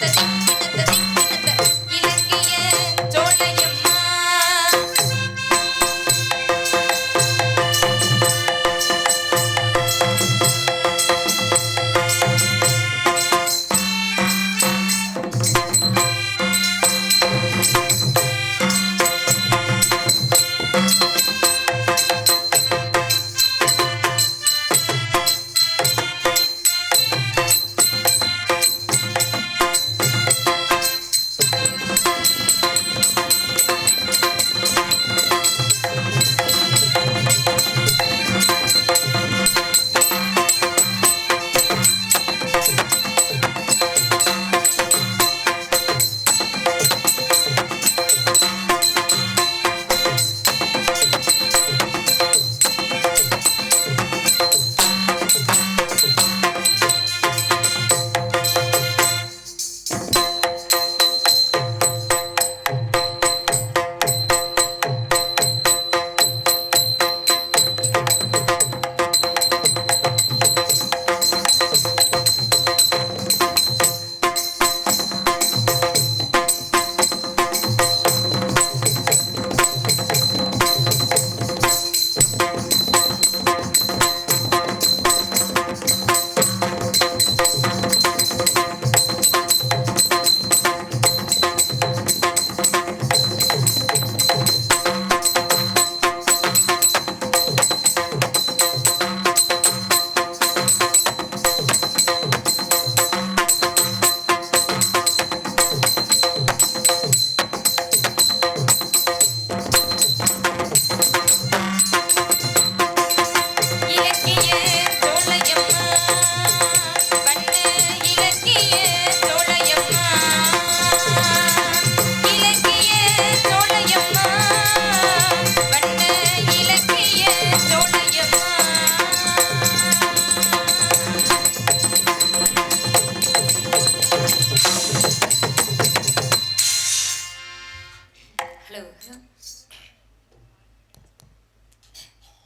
Thank you.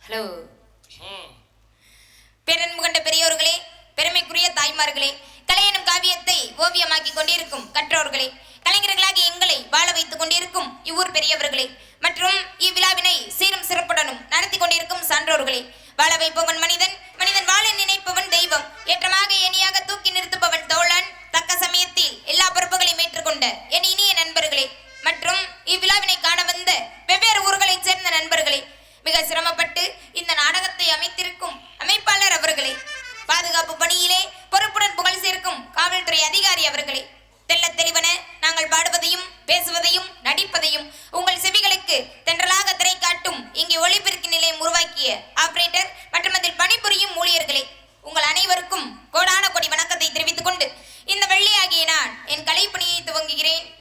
Hello பேரன்பு பெரியோர்களே பெருமைக்குரிய தாய்மார்களே கலை எனும் காவியத்தை ஓவியமாக்கி கொண்டிருக்கும் கற்றோர்களே கலைஞர்களாகிய எங்களை வாழ வைத்துக் கொண்டிருக்கும் இவ்வூர் பெரியவர்களே மற்றும் இவ்விழாவினை சீரும் சிறப்புடனும் நடத்தி கொண்டிருக்கும் சான்றோர்களே வாழ வைப்பவன் மனிதன் மனிதன் வாழ நினைப்பவன் தெய்வம் ஏற்றமாக எனியாக தூக்கி நிறுத்துபவன் தோழன் தக்க சமயத்தில் எல்லா பொறுப்புகளையும் ஏற்றுக்கொண்ட என் இனிய நண்பர்களே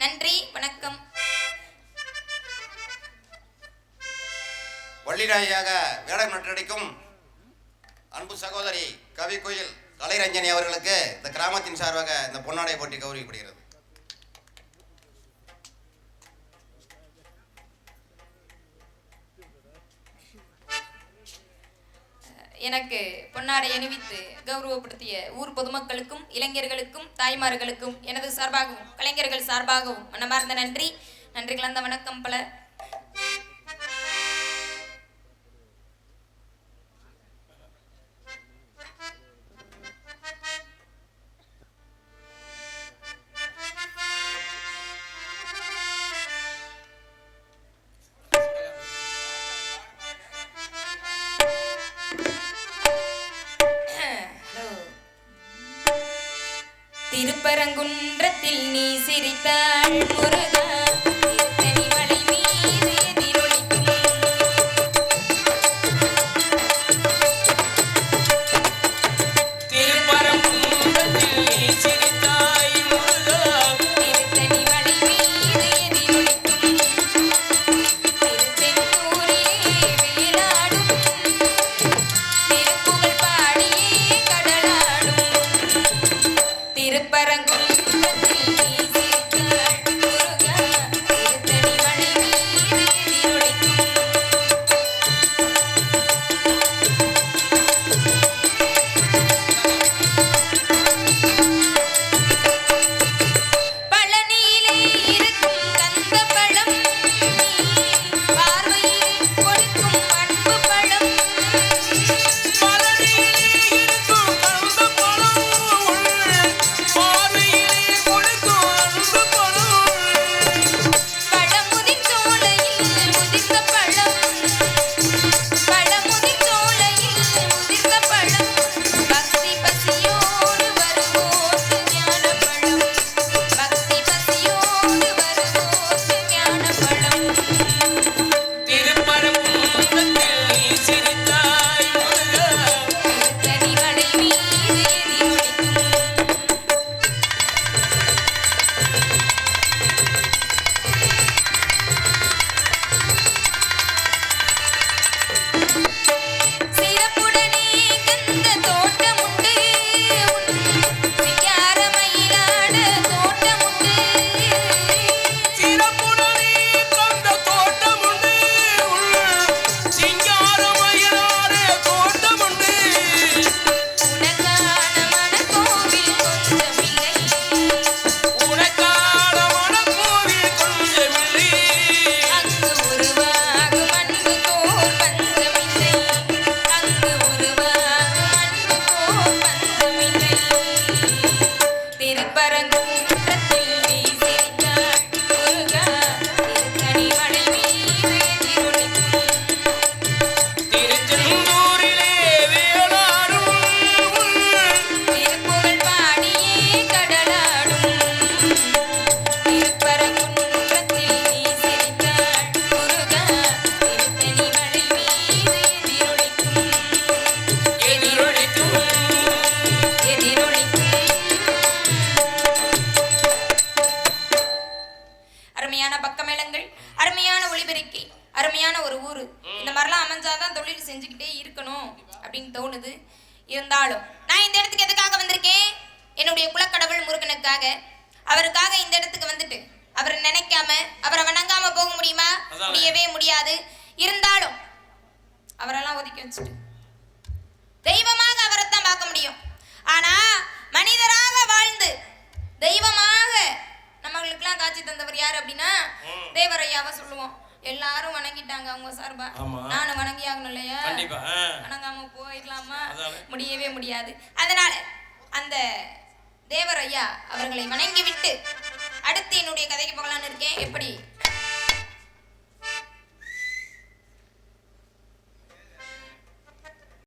நன்றி வணக்கம். வள்ளிராயாக வேடம் நட்டடிக்கும் அன்பு சகோதரி கவி கோயில் கலைரஞ்சனி அவர்களுக்கு இந்த கிராமத்தின் சார்பாக இந்த பொன்னாடை போட்டி கௌரவிக்கப்படுகிறது. எனக்கு பொன்னாடை அணிவித்து கௌரவப்படுத்திய ஊர் பொதுமக்களுக்கும் இளைஞர்களுக்கும் தாய்மார்களுக்கும் எனது சார்பாகவும் கலைஞர்கள் சார்பாகவும் மனமார்ந்த நன்றி. நன்றி கலந்த வணக்கம் பல. திருப்பரங்குன்றத்தில் நீ சிரித்தாள் முருகா. அருமையான ஒரு ஊரு. இந்த மாதிரிலாம் அமைஞ்சாதான் தொழில் செஞ்சுக்கிட்டே இருக்கணும் அப்படின்னு தோணுது. இருந்தாலும் நான் இந்த இடத்துக்கு எதுக்காக வந்திருக்கேன்? என்னுடைய குலக்கடவுள் முருகனுக்காக. அவருக்காக இந்த இடத்துக்கு வந்துட்டு அவரை நினைக்காம அவரை வணங்காம போக முடியுமா. முடியவே முடியாது. இருந்தாலும் அவரெல்லாம் ஒதுக்கி வச்சுட்டு தெய்வமாக அவரைத்தான் பார்க்க முடியும். எல்லாரும் வணங்கிட்டாங்க அவங்க சார்பா. நானும் வணங்கி ஆகணும் இல்லையா. வணங்காம போயிடலாமா. முடியவே முடியாது. அதனால அந்த தேவரையா அவர்களை வணங்கி விட்டு அடுத்து என்னுடைய கதைக்கு போகலான்னு இருக்கேன். எப்படி?